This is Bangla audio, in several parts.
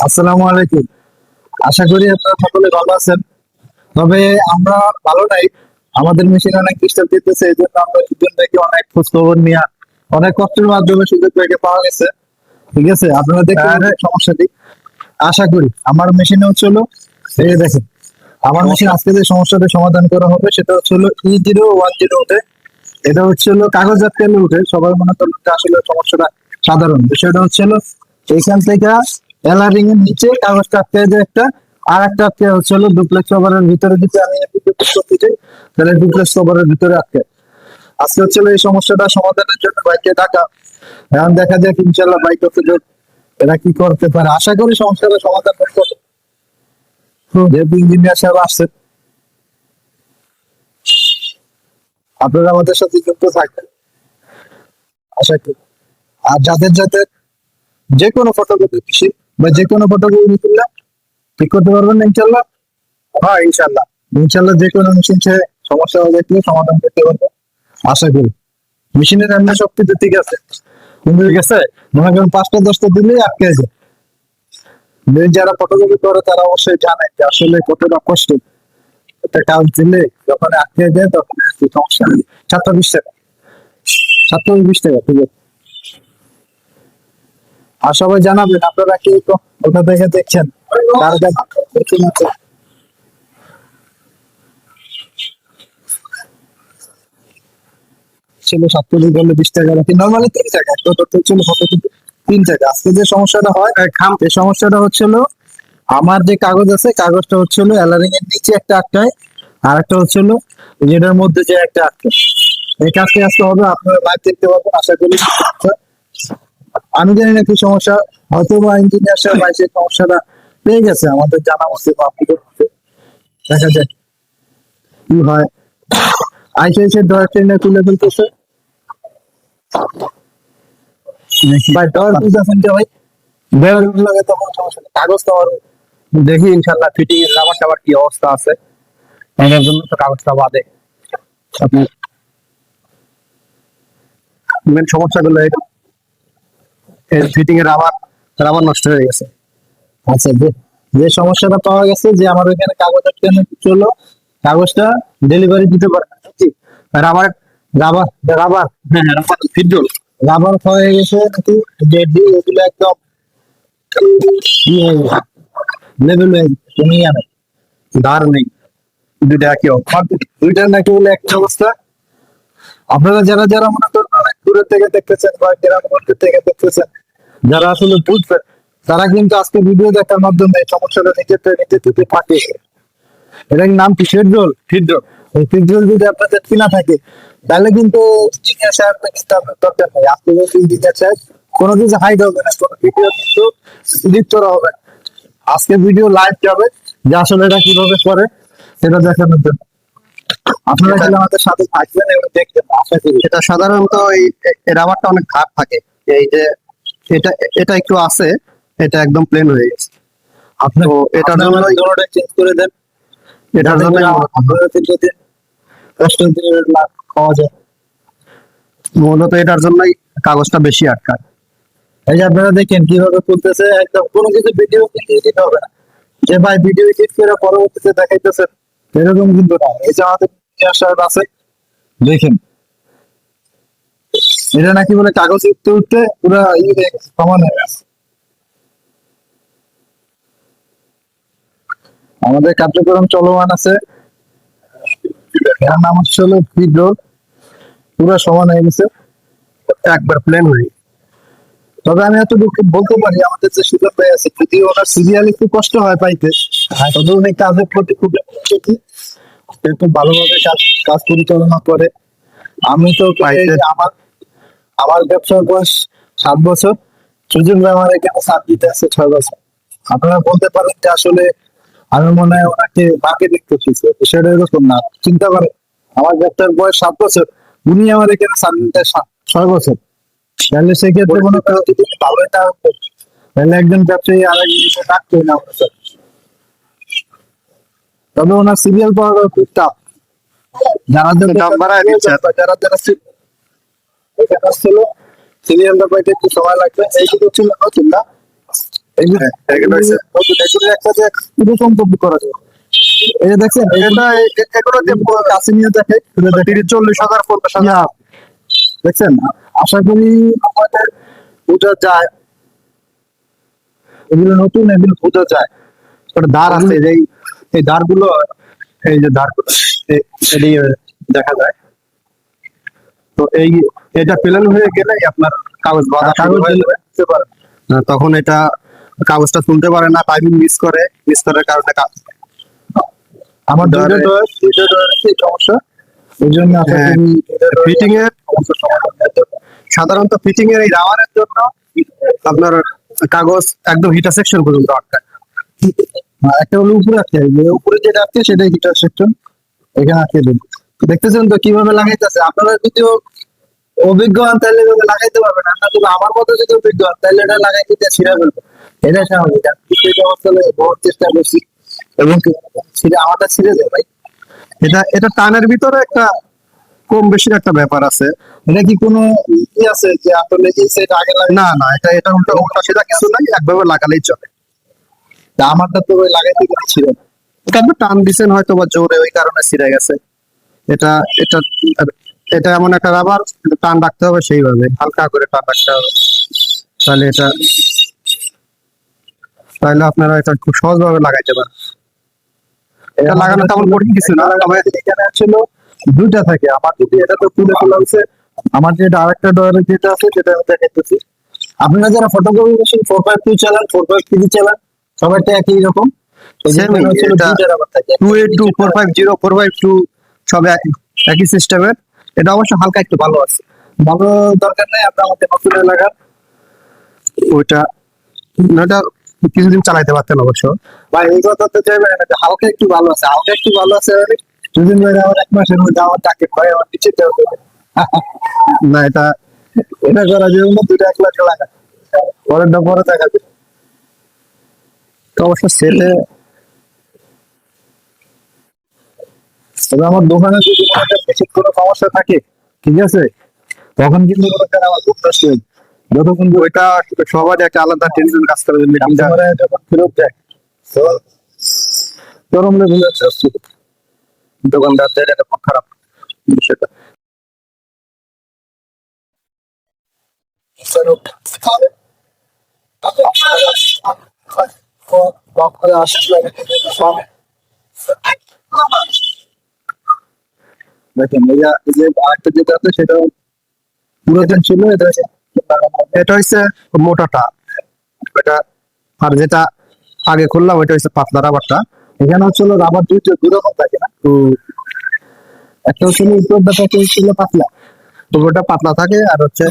আসসালামু আলাইকুম। আশা করি আপনারা সকলে ভালো আছেন। তবে আমরা ভালো নাই। আমাদের মেশিন অনেক ডিস্টার্ব দিতেছে এই জন্য আমরা অনেক খোঁজ খবর নিয়ে অনেক কষ্টের মাধ্যমে সুযোগ পাওয়া গেছে। ঠিক আছে? আপনারা দেখেন সমস্যাটি। আশা করি। আমার মেশিনে হচ্ছে হলো এই দেখেন আমার মেশিন আজকে যে সমস্যাটা সমাধান করা হবে সেটা হচ্ছে হলো ই জিরো ওয়ান জিরো উঠে এটা হচ্ছে হলো কাগজ তেলে উঠে সবার মনে করল আসলে সমস্যাটা সাধারণ। বিষয়টা হচ্ছে হলো এইখান থেকে এলারিং এর নিচে কাগজটা আটকে যে একটা। আর একটা আটকে হচ্ছে হলো ডুপ্লেক্স কভারের ভিতরে যদি আমি তাহলে ডুপ্লেক্স কভারের ভিতরে আটকে। আজকে হচ্ছে এই সমস্যাটা সমাধানের জন্য বাইকে ডাকা। এখন দেখা যাক ইনশাল্লাহ বাইক হচ্ছে এরা কি করতে পারে। আশা করি সমস্যাটা সমাধান করতে পারবে। যেহেতু ইঞ্জিনিয়ার সাহেব আসছে আপনারা আমাদের সাথে যুক্ত থাকবেন। আশা করি। আর যাদের যাদের যে কোনো ফটোগ্রাফি বা যে কোনো ফটোগ্রাফি তুললে ঠিক করতে পারবেন না ইনশাল্লাহ হ্যাঁ ইনশাল্লাহ ইনশাল্লাহ যে কোনো মেশিন সে সমস্যা দেখলে সমাধান করতে পারব, আশা করি। মেশিনের এমনি শক্তি তো ঠিক আছে। কিন্তু ঠিক আছে, মনে করেন পাঁচটা, দশটা দিলেই আটকে যায়। যারা ফটোগ্রাফি করে তারা অবশ্যই জানে যে আসলে কতটা কষ্ট। একটা কাজ দিলে যখন আটকে যায় তখন সমস্যা সাতটা বিশ টাকা। সাতটা বিশ টাকা, ঠিক আছে। আর সবাই জানাবেন, আপনারা কি কোথা থেকে দেখছেন। কার ছিল সাতচল্লিশ বললে বিশ টাকা রাখি নর্মালি তিন টাকা। ছিল তিন টাকা। আজকে যে সমস্যাটা হয় খাম এই সমস্যাটা হচ্ছিল, আমার যে কাগজ আছে, কাগজটা হচ্ছিল অ্যালারিং এর নিচে একটা আটকায় আর একটা হচ্ছিল যেটার মধ্যে যে একটা আটকায়। এই কাজটি আজকে হবে, আপনারা লাইভ দেখতে পাবেন আশা করি। আমি জানি না কি সমস্যা, হয়তো বা ইঞ্জিনিয়ার সাহেব সমস্যাটা পেয়ে গেছে, আমাদের জানা মধ্যে। দেখা যাক কি হয়। আইসে এসে ট্রেনে তুলে ফেলতেছে। ভাই বুঝতেছেন যে ভাই। তখন সমস্যা কাগজ তো দেখি ইনশাল্লাহ ফিটিং এর রাবার টাবার কি অবস্থা আছে। এটার জন্য তো কাগজটা বাদে। সমস্যাগুলো এটা ফিটিং এর নষ্ট হয়ে গেছে আচ্ছা যে যে সমস্যাটা পাওয়া গেছে যে, আমার ওইখানে কাগজ আটকানো চলো কাগজটা ডেলিভারি দিতে পারে? রাবার রাবার রাবার হ্যাঁ রাবার ফিটজল রাবার হয়ে গেছে এগুলো একদম লেভেল হয়ে ধার নেই দুইটা। দুইটার নাকি বলে একটা অবস্থা আপনারা যারা যারা মনে করেন অনেক দূরের থেকে দেখতেছেন বা গ্রাম থেকে দেখতেছেন যারা আসলে বুঝবে, তারা কিন্তু আজকে ভিডিও দেখার মাধ্যমে সমস্যাটা নিজের নিজে থেকে থাকে। এটার নাম কি? ফিটজল ফিটজল এই ফিটজল যদি আপনাদের কিনা থাকে, তাহলে কিন্তু সাহেব কিন্তু আপনার দরকার নেই। আপনি যদি সাহেব কোনো কিছু হাইড হবে না, কোনো ভিডিও কিন্তু করা হবে না। আজকে ভিডিও লাইভ যাবে, যে আসলে এটা কীভাবে করে, সেটা দেখানোর জন্য। আপনারা তাহলে আমাদের সাথে থাকবেন এবং দেখবেন। আশা করি এটা সাধারণত এই রাবারটা অনেক খারাপ থাকে। এই যে এটা এটা একটু আছে এটা একদম প্লেন হয়ে গেছে। আপনি এটার জন্য দোনোটা চেঞ্জ করে দেন। এটার জন্য পাওয়া যায়? মূলত এটার জন্যই কাগজটা বেশি আটকায়। এই যে আপনারা দেখেন কীভাবে তুলতেছে একদম কোনো কিছু ভিডিও কিন্তু এডিট হবে না। যে ভাই ভিডিও এডিট করে পরবর্তীতে দেখাইতেছে এরকম কিন্তু না। এই যে আমাদের আছে দেখেন। এটা নাকি বলে কাগজ উঠতে উঠতে পুরো ই হয়ে সমান হয়ে গেছে। আমাদের কার্যক্রম চলমান আছে। নাম হচ্ছে হলো ফিড রোড পুরো সমান হয়ে গেছে একবার প্লেন হয়ে তবে আমি এতটুকু বলতে পারি আমাদের যে সুযোগ পেয়ে আছে যদি ওনার সিরিয়াল একটু কষ্ট হয় পাইতে তবে উনি কাজের প্রতি খুব। একটু ভালোভাবে কাজ কাজ পরিচালনা করে। আমি তো যে আমার আমার ব্যবসার বয়স সাত বছর। সুজন ভাই আমার এখানে সাত দিতে আছে ছয় বছর? আপনারা বলতে পারেন যে আসলে আমি মনে হয় ওনাকে মার্কেটিং করতেছি বিষয়টা এরকম না। চিন্তা করেন আমার ব্যবসার বয়স সাত বছর। উনি আমার এখানে সাত দিতে ছয় বছর? তাহলে সেক্ষেত্রে মনে করো যদি ভালোই না হতো তাহলে একজন ব্যবসায়ী আর একজন রাখতোই না তবে ওনার সিরিয়াল পাওয়া খুব টাফ যারা যারা-। যারা পাইতে একটু সময় লাগবে। এইটুকু ছিল নতুন না। দেখছেন? আশা করি আমাদের বোঝা যায়। এগুলো নতুন এগুলো বোঝা যায়। দাঁড় আছে এই দাঁড়গুলো এই যে দাঁড়গুলো দেখা যায়। তো এই এটা প্লেন হয়ে গেলে আপনার কাগজ বাঁধা কাগজ তখন এটা কাগজটা তুলতে পারে না টাইমিং মিস করে মিস করার কারণে আমার ধরে- ডয়ার দুইটা ডয়ার সমস্যা। এই জন্য ফিটিং এর হয়ে যাবে। সাধারণত ফিটিং এর এই রাবারের জন্য আপনার কাগজ একদম হিটার সেকশন পর্যন্ত আটকায় হ্যাঁ, একটা হলো উপরে আটকে যে উপরে যেটা আটকে সেটাই হিটার সেকশন এখানে আটকে দেখতেছেন তো কীভাবে লাগাইতেছে? আপনারা যদি অভিজ্ঞ হন তাহলে লাগাইতে পারবেন আর তবে আমার মতো যদি অভিজ্ঞ হন তাহলে এটা লাগাইতে দিয়ে ছিঁড়া ফেলবে এটা স্বাভাবিক। চেষ্টা করছি। এবং ছিঁড়ে ছিঁড়ে দেয় ভাই। এটা এটা টানের ভিতরে একটা কম একটা ব্যাপার আছে। এটা কি কোনো ই আছে যে আসলে এই আগে লাগে না না, এটা এটা উল্টা উল্টা সেটা কিছু নাই, একভাবে লাগালেই চলে। তা আমারটা তো লাগাইতে না। এটা টান দিচ্ছেন হয়তো বা জোরে, ওই কারণে ছিঁড়ে গেছে। এটা এটা এটা এমন একটা রাবার টান রাখতে হবে সেইভাবে হালকা করে টান রাখতে হবে। তাহলে এটা তাহলে আপনারা এটা খুব সহজভাবে লাগাইতে পারেন এটা লাগানো তেমন কঠিন কিছু না তবে এখানে ছিল দুইটা থাকে আমার যদি এটা তো খুলে খোলা হচ্ছে আমার যেটা আরেকটা ডয়ারের যেটা আছে সেটা আমি দেখাইতেছি আপনারা যারা photography machine four five two চালান ফোর ফাইভ থ্রি চালান সবারটা একই রকম। Two eight two four five zero four five two সব এক- একই সিস্টেমের এটা অবশ্য হালকা একটু ভালো আছে। ভালো দরকার নেই আপনি আমাদের নতুন লাগান ওইটা ওটা কিছুদিন চালাইতে পারতেন অবশ্য। বা এই কথা তো চাইবেন না হালকা একটু ভালো আছে, হালকা একটু ভালো আছে মানে দুদিন ধরে আমার এক মাসের মধ্যে আমার টাকে ভয় আমার নিচে না, এটা এটা করা যাবে না দুটো এক লাখ লাগা পরেরটা পরে দেখা যাবে। অবশ্য সেটে তবে আমার দোকানে যদি কোনো সমস্যা থাকে ঠিক আছে তখন কিন্তু মনে আমার হয় যতক্ষণ ওইটা সবারই একটা আলাদা টেনশন কাজ করে যখন ফেরত যায় চরম লেভেলে দোকানদারদের এটা খুব খারাপ বিষয়টা দেখেন এই যে- আরেকটা যেটা আছে সেটা পুরাতন ছিল এটা এটা হচ্ছে মোটাটা এটা আর যেটা আগে খুললাম ওইটা হচ্ছে পাতলা রাবারটা। এখানে হচ্ছিল রাবার দুইটা দুই রকম থাকে না? তো একটা হচ্ছিল উপরটা থাকে ছিল পাতলা। পাতলা থাকে আর হচ্ছে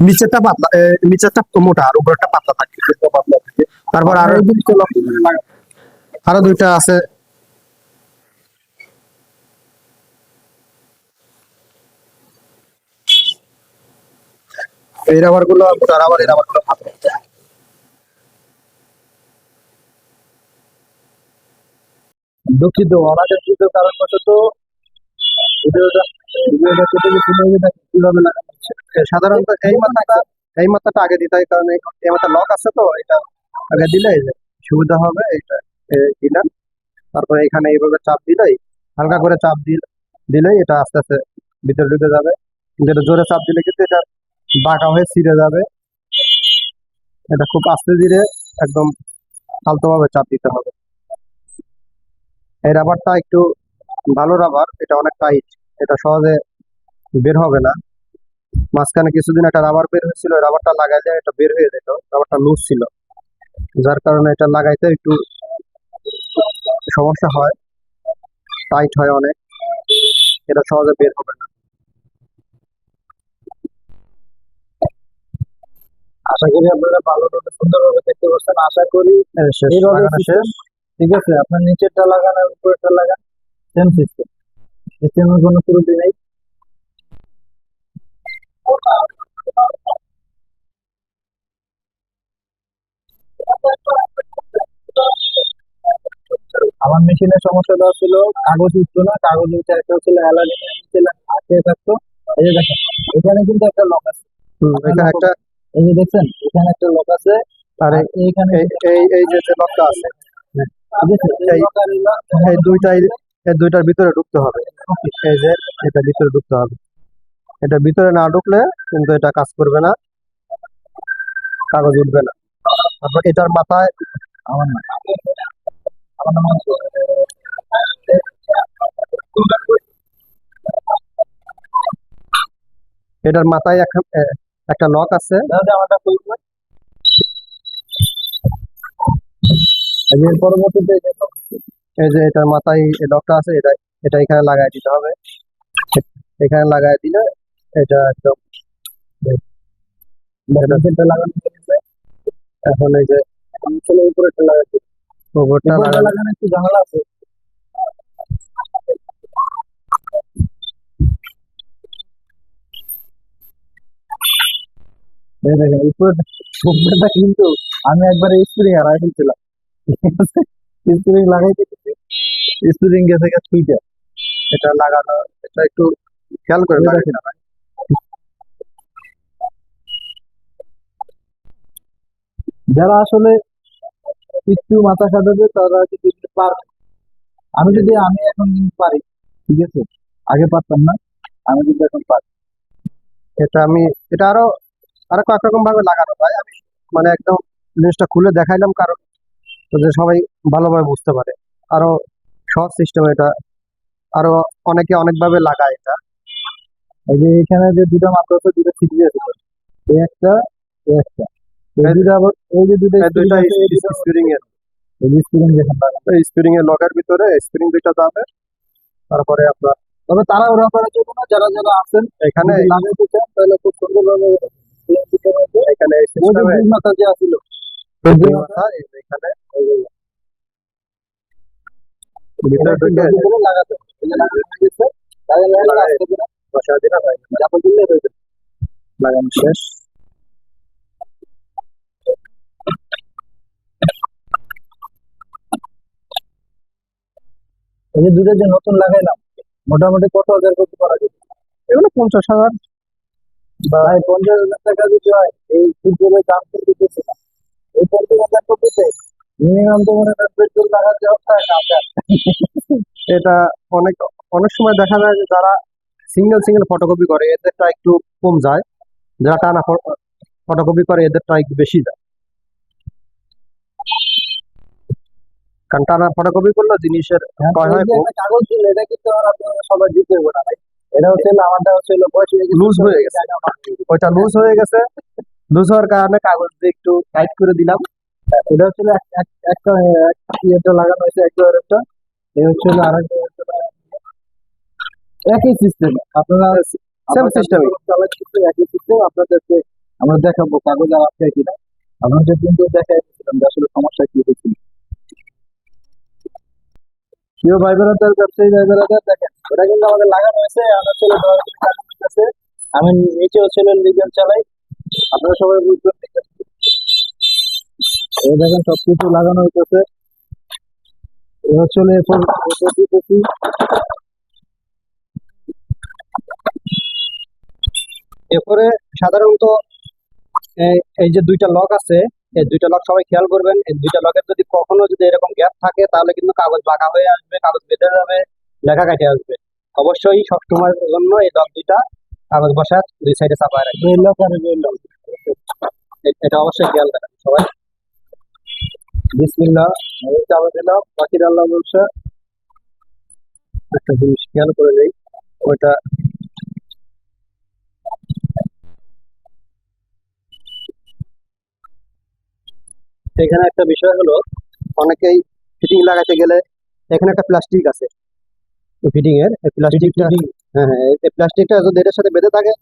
নিচেরটা পাতলা নিচেরটা মোটা আর উপরটা পাতলা থাকে পাতলা থাকে। তারপর আরও আরও দুইটা আছে এই রাবারগুলো মোটা রাবার এই রাবারগুলো পাতলা দুঃখিত কারণবশত ভিডিওটা ভিডিওটা কেটে কীভাবে। সাধারণত এই মাথাটা এই মাথাটা আগে দিতে হয় কারণ এই মাথা লক আছে তো এটা আগে দিলে এই যে সুবিধা হবে এইটা এ, দিলাম। তারপরে এখানে এইভাবে চাপ দিলেই হালকা করে চাপ দিলে দিলেই এটা আস্তে আস্তে ভিতরে ঢুকে যাবে। কিন্তু এটা জোরে চাপ দিলে কিন্তু এটা বাঁকা হয়ে ছিঁড়ে যাবে। এটা খুব আস্তে ধীরে একদম ভাবে চাপ দিতে হবে। এই রাবারটা একটু ভালো রাবার, এটা অনেক টাইট এটা সহজে বের হবে না। মাঝখানে কিছুদিন একটা রাবার বের হয়েছিল রাবারটা লাগাইলে এটা বের হয়ে যেত, রাবারটা লুজ ছিল। যার কারণে এটা লাগাইতে একটু সমস্যা হয় টাইট হয় অনেক। এটা সহজে বের হবে না। আশা করি আপনারা ভালোভাবে সুন্দরভাবে দেখতে পাচ্ছেন। আশা করি শেষ, শেষ। ঠিক আছে আপনার নিচেরটা লাগান আর উপরেরটা লাগান। সেম সিস্টেম সিস্টেমের কোনো ত্রুটি নেই। আমার মেশিনের সমস্যাটা ছিল কাগজ উঠতো না কাগজ উঠে একটা ছিল অ্যালার্জিনের নিচে আটকে থাকতো এই যে দেখেন এখানে কিন্তু একটা লক আছে। একটা এই যে দেখছেন এখানে একটা লক আছে আর এইখানে এই এই যে যে লকটা আছে এই এই দুইটাই এই দুইটার ভিতরে ঢুকতে হবে। এই যে এটা ভিতরে ঢুকতে হবে। এটা ভিতরে না ঢুকলে কিন্তু এটা কাজ করবে না। কাগজ উঠবে না। তারপর এটার মাথায় আমার না আমার নাম এটার মাথায় একটা লক আছে। পরবর্তীতে এই যে এটার মাথায় এই লকটা আছে এটা এটা এখানে লাগাই দিতে হবে। এখানে লাগাই দিলে এটা একদম এখন এই যে উপরেটা লাগাচ্ছি উপরটা লাগানো একটু ঝামেলা আছে। কিন্তু আমি একবারে স্প্রিং হারাই ফেলছিলাম। স্প্রিং লাগাইতে স্প্রিং গেছে গেছে এটা লাগানো এটা একটু খেয়াল করে দেখেন। যারা আসলে একটু মাথা খাটাবে তারা কিন্তু একটু পারবে। আমি যদি আমি এখন পারি ঠিক আছে? আগে পারতাম না আমি কিন্তু এখন পারি। এটা আমি এটা আরও আরও কয়েক রকম ভাবে লাগানো হয় আমি মানে একদম জিনিসটা খুলে দেখাইলাম কারণ যাতে সবাই ভালোভাবে বুঝতে পারে। আরও সহজ সিস্টেম এটা। আরও অনেকে অনেকভাবে লাগায় এটা। এই যে এখানে যে দুটো মাত্রা আছে দুটো ছিটি আছে এই একটা এই একটা। এই দুটো আবার এই যে দুটো এই স্প্রিং এর এই স্প্রিং যেখানে লাগানো। স্প্রিং এর লগের ভিতরে স্প্রিং তারপরে আপনার তবে তারা ওরা যারা যারা আছেন এখানে যদি লাগাইতে চান তাহলে খুব সুন্দরভাবে এখানে যে মাথা যে আছিল মাথা এখানে লাগাতে হবে। এই যে লাগানো করে শেষ। এই যে দুটো যে নতুন লাগাইলাম মোটামুটি কত হাজার করতে পারা যাবে এগুলো পঞ্চাশ হাজার। ভাই পঞ্চাশ হাজার টাকা যদি হয়। এই ফুটবলের দাম কিন্তু বেশি না। এই পঞ্চাশ হাজার মিনিমাম তো মনে করেন পেট্রোল লাগাতে হবে এটা অনেক অনেক সময় দেখা যায় যে যারা সিঙ্গেল সিঙ্গেল ফটোকপি করে এদেরটা একটু কম যায়। যারা টানা ফটোকপি করে এদেরটা একটু বেশি যায়। কারণ টানা ফটোকপি করলে জিনিসের হয় কাগজ দিলে এটা কিন্তু আর আপনারা সবাই দিতে হবে না ভাই। এটা হচ্ছে আমারটা হচ্ছে বয়স হয়ে গেছে ওইটা লুজ হয়ে গেছে। লুজ হওয়ার কারণে কাগজ দিয়ে একটু টাইট করে দিলাম। এটা হচ্ছে এক- এক- একটা ইয়েটা লাগানো হয়েছে একটা আর একটা। এই হচ্ছে আর একই সিস্টেম আপনারা সেম সিস্টেম একই সিস্টেম আপনাদেরকে আমরা দেখাবো কাগজ আর আটকায় কিনা। আপনাদের কিন্তু দেখাই আসলে সমস্যা কি হয়েছিল প্রিয় ভাই বেড়াদার ব্যবসায়ী ভাই বেড়াদার দেখেন। ওটা কিন্তু আমাদের লাগানো হয়েছে আমার ছেলে হয়েছে আমি নিচেও ছেলে লিগেল চালাই। আপনারা সবাই বুঝবেন। এই দেখেন, সবকিছু লাগানো হইতেছে। এ হচ্ছে এরপর এরপর সাধারণত এই যে দুইটা লক আছে, এই দুইটা লক সবাই খেয়াল করবেন। এই দুইটা লকের যদি কখনো যদি এরকম গ্যাপ থাকে, তাহলে কিন্তু কাগজ বাঁকা হয়ে আসবে, কাগজ বেঁধে যাবে। লেখা কাটে আসবে। অবশ্যই সবসময়ের জন্য এই দুইটা কাগজ বসা দুই সাইডে চাপায় রাখবে। এটা অবশ্যই খেয়াল রাখবেন সবাই। বিসমিল্লাহ চাপা দিলাম। বাকির আল্লাহ বলছে একটা জিনিস খেয়াল করে যাই ওইটা এখানে একটা বিষয় হলো অনেকেই ফিটিং লাগাতে গেলে এখানে একটা প্লাস্টিক আছে। ফিটিং এর প্লাস্টিকটা হ্যাঁ হ্যাঁ এই- প্লাস্টিকটা যদি এটার সাথে বেঁধে থাকে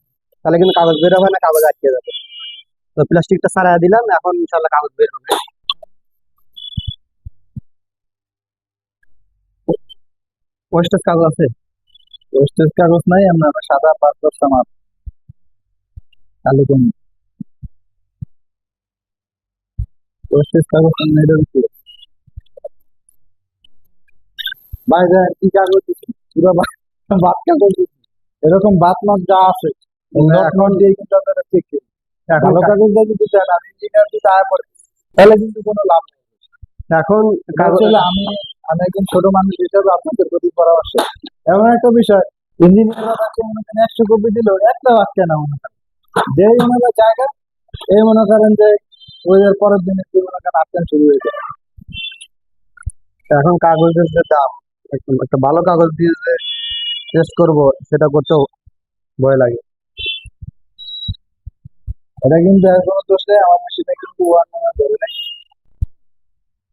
তাহলে কিন্তু কাগজ বের হবে না কাগজ আটকে যাবে। তো প্লাস্টিকটা সারাই দিলাম এখন ইনশাল্লাহ কাগজ বের হবে। ওয়েস্টেজ কাগজ আছে? পোস্টেজ কাগজ নাই আমরা সাদা পাঁচ দশটা মাপ কালো কোন পোস্টেজ কাগজ না এটা হচ্ছে ভাই ভাই কি কাগজ পুরো বাদ কাগজ এরকম বাদ মাপ যা আছে দিয়ে কিন্তু আপনারা চেক করুন। এখন ভালো কাগজ দিয়ে যদি ইঞ্জিনিয়ার যদি আয় পড়ে তাহলে কিন্তু কোনো লাভ নেই। এখন আমি আমি একজন ছোট মানুষ হিসেবে আপনাদের প্রতি পরামর্শ। এমন একটা বিষয় ইঞ্জিনিয়াররা তাকে মনে করেন একশো কপি দিল একটা বাক্য না মনে করেন। যেই ওনারা জায়গা এই মনে করেন যে ওদের পরের দিনে কি মনে করেন আটকান শুরু হয়ে যায় এখন কাগজের যে দাম একটা ভালো কাগজ দিয়ে যে টেস্ট করব সেটা করতেও ভয় লাগে। এটা কিন্তু এর কোনো দোষ নেই আমার মেশিনে কিন্তু ওয়ান নামা ধরে নাই।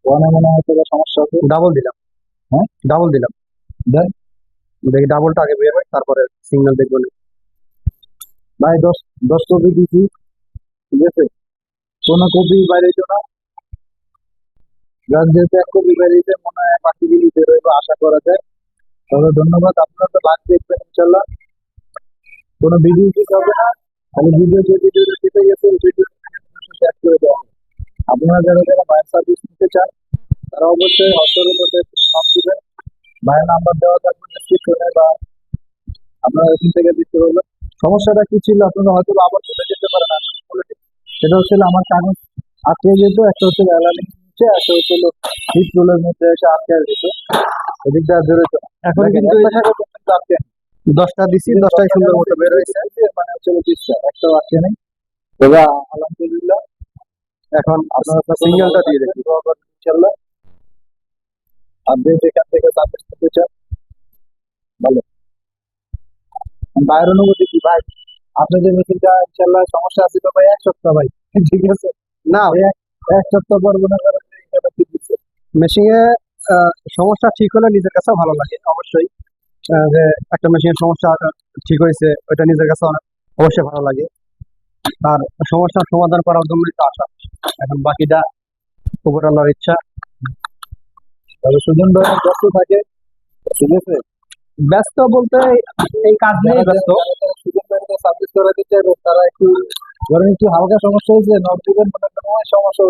ওয়ানে মনে হয়তো সমস্যা আছে ডাবল দিলাম। হ্যাঁ? ডাবল দিলাম। দেন দেখি ডাবলটা আগে বের হয় তারপরে সিগন্যাল দেখব না। ভাই দশ দশ কপি দিছি ঠিক আছে? কোনো কপি বাইরেছো না। যেহেতু এক কপি মনে হয় বেরোবে আশা করা যায়। তবে ধন্যবাদ, আপনারা তো লাইভ দেখবেন ইনশাল্লাহ কোনো ভিডিও হবে না। খালি ভিডিও দিতে গেছে ভিডিও শেয়ার করে দেওয়া আপনারা যারা যারা মায়ের সার্ভিস নিতে চান, তারা অবশ্যই হসপিটালের মধ্যে নাম দিবেন। মায়ের নাম্বার দেওয়া থাকবে ডিসক্রিপশনে বা আপনারা এখান থেকে দিতে পারবেন। সমস্যাটা কি ছিল? আপনারা হয়তো আবার চলে যেতে পারেন সেটা হচ্ছিল আমার কাগজ আটকে যেত একটা হচ্ছে অ্যালার্মিং হচ্ছিল হিট রোলের মধ্যে এসে আটকে যেত এদিক দিয়ে বেরোতো এখন কিন্তু আটকে দশটা দিছি দশটাই সুন্দর মতো বের হয়েছে মানে হচ্ছে দিচ্ছে একটা আটকে নেই। তবে আলহামদুলিল্লাহ এখন আপনারা সিগন্যালটা দিয়ে দেখি। ইনশাল্লাহ আপনি যেখান থেকে সার্ভিস করতে চান ভালো। ভাইয়ের অনুভূতি কি ভাই? আপনাদের ইনশাল্লাহ সমস্যা আছে তো ভাই এক সপ্তাহ ভাই। ঠিক আছে। না। এক সপ্তাহ পর মনে করেন মেশিনে সমস্যা ঠিক হলে নিজের কাছেও ভালো লাগে অবশ্যই। যে একটা মেশিনের সমস্যা ঠিক হয়েছে ওইটা নিজের কাছে অবশ্যই ভালো লাগে। আর সমস্যার সমাধান করার জন্যই তো আশা এখন বাকিটা উপর আল্লাহর ইচ্ছা। তবে সুজন ভাই ব্যস্ত থাকে। ঠিক আছে? ব্যস্ত বলতে এই কাজ নিয়ে ব্যস্ত। সুজন ভাইকে সার্ভিস করাতে চাইবে তারা একটু ধরেন একটু হালকা সমস্যা হয়েছে নট দিবেন মনে সমস্যা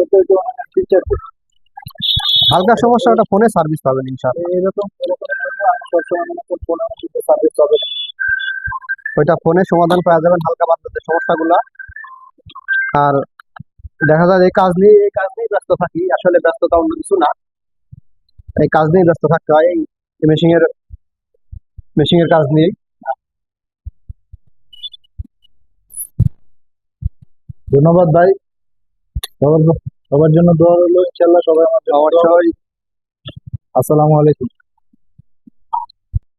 ফিচার হালকা সমস্যা ওটা ফোনে সার্ভিস পাবেন ইনশাআল্লাহ। এরকম সার্ভিস হবে না ওইটা ফোনে সমাধান পাওয়া যাবেন হালকা বাচ্চাদের সমস্যাগুলা। আর দেখা যায় এই কাজ নিয়ে এই কাজ নিয়ে ব্যস্ত থাকি আসলে ব্যস্ততা অন্য কিছু না। এই কাজ নিয়ে ব্যস্ত থাকতে হয় এই মেশিং এর মেশিং এর কাজ নিয়ে ধন্যবাদ ভাই। সবার জন্য দোয়া রইল ইনশাল্লাহ সবাই আমার। আসসালামু আলাইকুম